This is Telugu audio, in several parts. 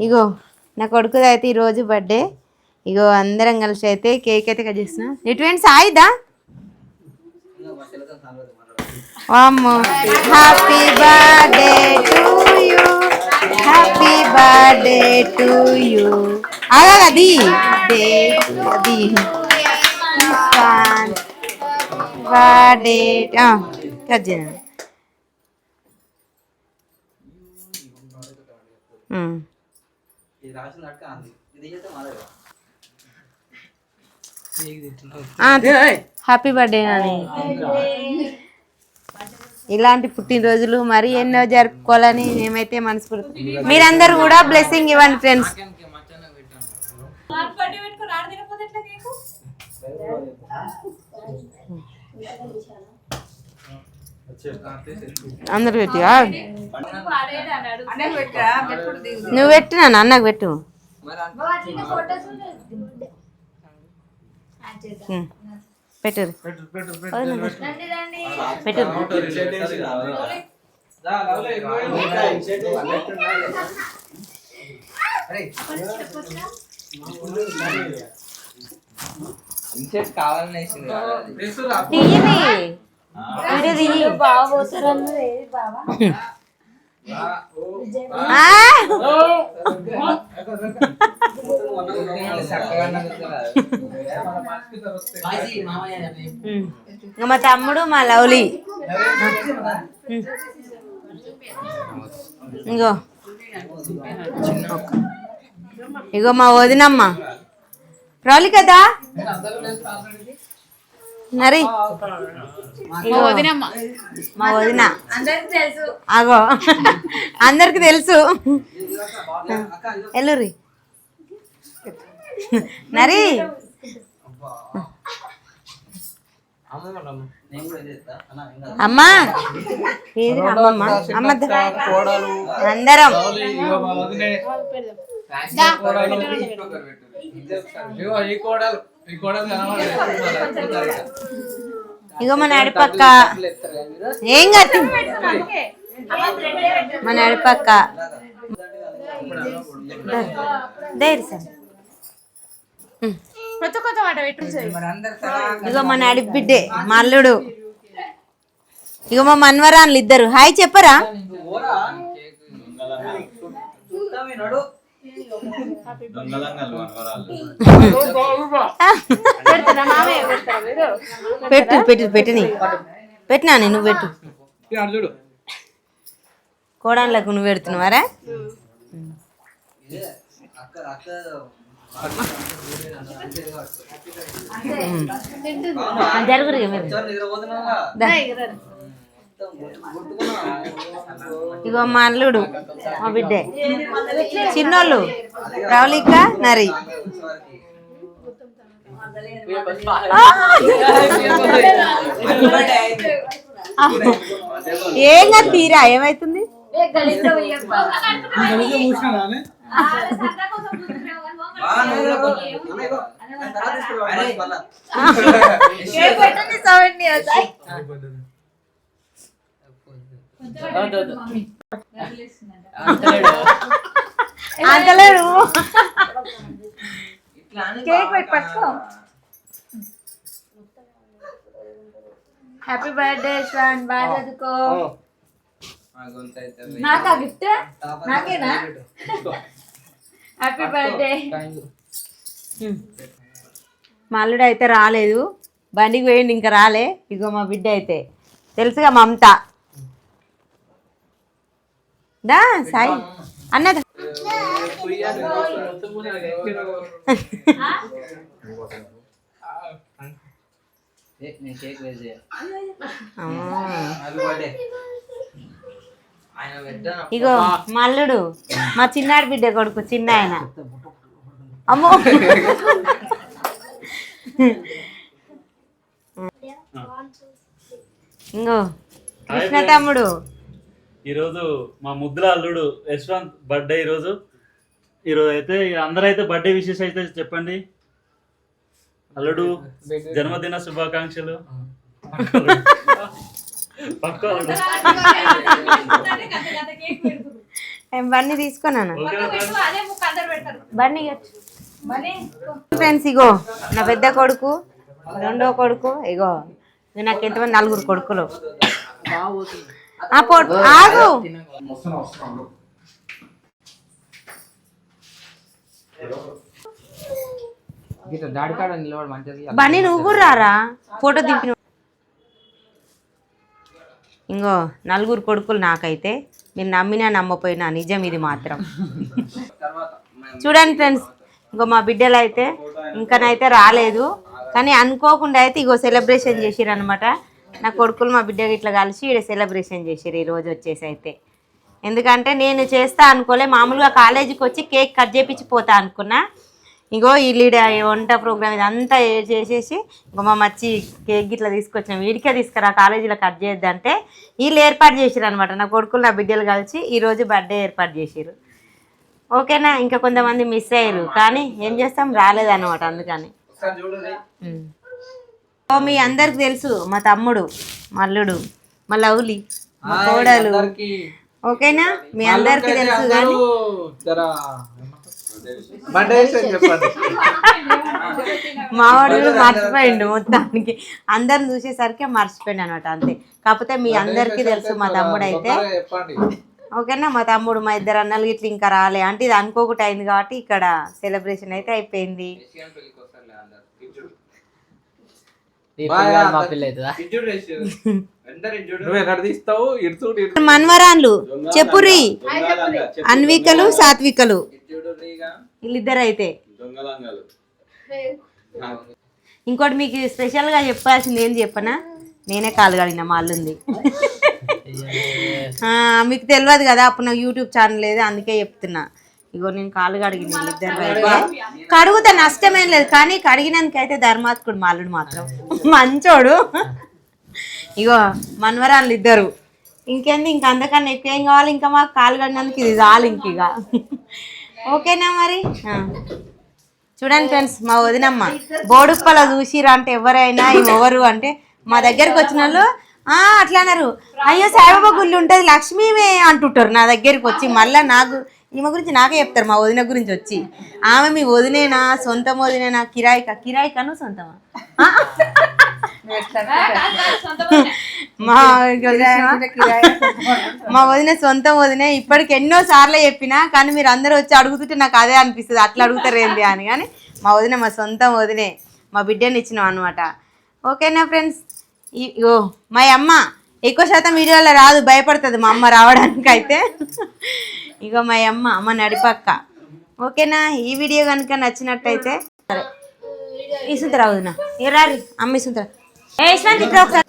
ఇగో నా కొడుకుది అయితే ఈరోజు బర్త్డే ఇగో అందరం కలిసి అయితే కేక్ అయితే కట్ చేసిన ఎటువంటి సాయిదా వామ్మో happy birthday to you happy birthday to you అలా అది? డే అది బర్త్డే కట్ చేయండి. ఇది రాసిన అక్క అంది. ఇది చేస్తే మాదే ఆ, హ్యాపీ బర్త్డే నాని. ఇలాంటి పుట్టినరోజులు మరి ఎన్నో జరుపుకోవాలని మేమైతే మనస్ఫూర్తి మీరందరూ కూడా బ్లెస్సింగ్ ఇవ్వండి ఫ్రెండ్స్ అందరు పెట్టి నువ్వు పెట్టు నాన్న అన్నకు పెట్టు. ఉమ్. పెట్టు. పెట్టు. ఇన్సెట్ కావాలని మా తమ్ముడు మా లవ్లీ. ఇంగో. ఇగో మా వదినమ్మ. రాలి కదా? నరి. ఇగో మా వదిన. అగో. అందరికి తెలుసు. ఎల్లురి నరి. అమ్మా. ఏది అమ్మమ్మ? అమ్మ అందరం. ఈ కోడలు. ఇగో మన అడిపక్క ఏం కాదు మన అడిపక్క సార్. ఇగో మన అడి బిడ్డే మా అల్లుడు. ఇగో మా మన్వరాన్లు ఇద్దరు. హాయ్ చెప్పరా. పెట్టు పెట్టు పెట్టిని పెట్టినా నువ్వు పెట్టు చూడు కోడన్లకు నువ్వు పెడుతున్నావారా జరుగురు ఇగో మా అల్లుడు మా బిడ్డే. చిన్నోళ్ళు ప్రవళిక నరి. ఏం కాదు తీరా ఏమైతుంది బాగా నువ్వు కూడా కొంచెం- అన్న ఇగో. నేను తర్వాత తీసుకురా, మళ్ళీ మళ్ళా. ఇట్లా అని బాగా- హ్యాపీ బర్త్డే శ్రాన్ బాగా చదువుకో. నాకా గిఫ్ట్ నాకేనా? హ్యాపీ బర్త్డే మా అల్లుడు అయితే రాలేదు. బండికి పోయింది ఇంకా రాలే. ఇగో మా బిడ్డ అయితే తెలుసుగా మమత. దా సాయి. అన్నదా. ఇగో మా అల్లుడు మా చిన్నాడు బిడ్డ కొడుకు చిన్న ఆయన. అమ్మో. ఇంగో కృష్ణ తమ్ముడు. ఈరోజు మా ముద్దుల అల్లుడు యశ్వంత్ బర్త్డే ఈరోజు. ఈరోజు అయితే అందరైతే బర్త్డే విషెస్ అయితే చెప్పండి. అల్లుడు జన్మదిన శుభాకాంక్షలు. పక్క బన్నీ తీసుకున్నాను బన్నీ ఫ్రెండ్స్ ఇగో నా పెద్ద కొడుకు రెండో కొడుకు ఇగో నాకు ఎంతమంది నలుగురు కొడుకులు. ఆగు. బన్నీ నువ్వు కూడా రారా? ఫోటో దింపిన ఇంగో నలుగురు కొడుకులు నాకైతే. మీరు నమ్మినా నమ్మపోయినా నిజం ఇది మాత్రం. చూడండి ఫ్రెండ్స్ ఇంకో మా బిడ్డలు అయితే ఇంకనైతే రాలేదు. కానీ అనుకోకుండా అయితే ఇగో సెలబ్రేషన్ చేసిరు అనమాట నా కొడుకులు మా బిడ్డ ఇట్లా కలిసి ఇక్కడ సెలబ్రేషన్ చేసిరు ఈ రోజు వచ్చేసి అయితే. ఎందుకంటే నేను చేస్తా అనుకోలే మామూలుగా కాలేజీకి వచ్చి కేక్ కట్ చేపించి పోతా అనుకున్నా. ఇగో ఈ లీడ వంట ప్రోగ్రామ్ ఇదంతా ఏ- చేసేసి ఇంకో మా మచ్చి కేక్ గిట్లా తీసుకొచ్చిన వీడికే తీసుకురా కాలేజీలో కట్ చేయొద్దంటే వీళ్ళు ఏర్పాటు చేసిరు అనమాట నా కొడుకులు నా బిడ్డలు కలిసి ఈరోజు బర్త్డే ఏర్పాటు చేసిరు ఓకేనా? ఇంకా కొంతమంది మిస్ అయ్యారు కానీ ఏం చేస్తాం? రాలేదన్నమాట అందుకని ఒకసారి చూడండి ఉమ్. ఓ మీ అందరికి తెలుసు మా తమ్ముడు మల్లుడు మా లవ్లీ మా కోడలు. ఓకేనా? మీ అందరికి తెలుసు కానీ. బండి చెప్పండి. మా వాడు కూడా మర్చిపోయిండు మొత్తానికి. అందరిని చూసేసరికి మర్చిపోయిండు అనమాట అంతే. కాకపోతే మీ అందరికీ తెలుసు మా తమ్ముడు అయితే. ఓకేనా? మా తమ్ముడు మా ఇద్దరు అన్నలు ఇట్లా ఇంకా రాలే. అంటే ఇది అనుకోకుండా అయింది కాబట్టి ఇక్కడ సెలబ్రేషన్ అయితే అయిపోయింది. మన్వరాన్లు చెప్పురి అన్వికలు సాత్వికలు. వీళ్ళిద్దరు అయితే ఇంకోటి మీకు స్పెషల్గా చెప్పాల్సింది ఏం చెప్పనా? నేనే కాలు మా అల్లుంది. ఆ, మీకు తెలియదు కదా అప్పుడు నాకు యూట్యూబ్ ఛానల్ లేదు అందుకే చెప్తున్నా. ఇగో నేను కాలు కడిగిన ఇద్దరు అయితే కడుగుతా నష్టమేం లేదు కానీ కడిగినందుకైతే ధర్మాత్కుడు మాలుడు మాత్రం. మంచోడు. ఇగో మన్వరాళ్ళు ఇద్దరు. ఇంకేంది ఇంక అంతకన్నా ఎక్కువ ఏం కావాలి? ఇంకా మాకు కాలు కడినందుకు ఇది చాలు ఇంక ఇక ఓకేనా మరి? చూడండి ఫ్రెండ్స్ మా వదినమ్మ. బోడుప్పల చూసిరా అంటే ఎవరైనా ఎవరు అంటే మా దగ్గరకు వచ్చిన వాళ్ళు "ఆ, అట్లా అన్నారు. అయ్యో సాయిబాబా గుళ్ళు ఉంటుంది లక్ష్మీమే అంటుంటారు నా దగ్గరికి వచ్చి. మళ్ళీ నాకు ఈమె గురించి నాకే చెప్తారు మా వదిన గురించి వచ్చి. ఆమె మీ వదినేనా సొంతం వదినేనా కిరాయికా? కిరాయికాను సొంతమా? మా మా వదిన సొంతం వదినే ఇప్పటికి ఎన్నో సార్లు చెప్పినా కానీ మీరు అందరూ వచ్చి అడుగుతుంటే నాకు అదే అనిపిస్తుంది. అట్లా అడుగుతారు ఏంటి అని. కానీ మా వదిన మా సొంతం వదినే మా బిడ్డని ఇచ్చినాం అనమాట ఓకేనా ఫ్రెండ్స్? ఇగో మా అమ్మ. ఎక్కువ శాతం వీడియోలో రాదు భయపడుతుంది మా అమ్మ రావడానికి అయితే ఇగో మా అమ్మ అమ్మ నడిపక్క. ఓకేనా? ఈ వీడియో కనుక నచ్చినట్టయితే సరే. ఇసుంతరా ఎర్రారి అమ్మ ఇసుంతరా ఏ యశ్వంత్ ఇక్కడ ఒకసారి.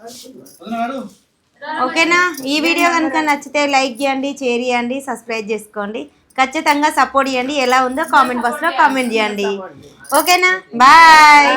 ఓకేనా? ఈ వీడియో కనుక నచ్చితే లైక్ చేయండి షేర్ చేయండి సబ్స్క్రైబ్ చేసుకోండి. ఖచ్చితంగా సపోర్ట్ చేయండి. ఎలా ఉందో కామెంట్ బాక్స్లో కామెంట్ చేయండి. ఓకేనా? బాయ్.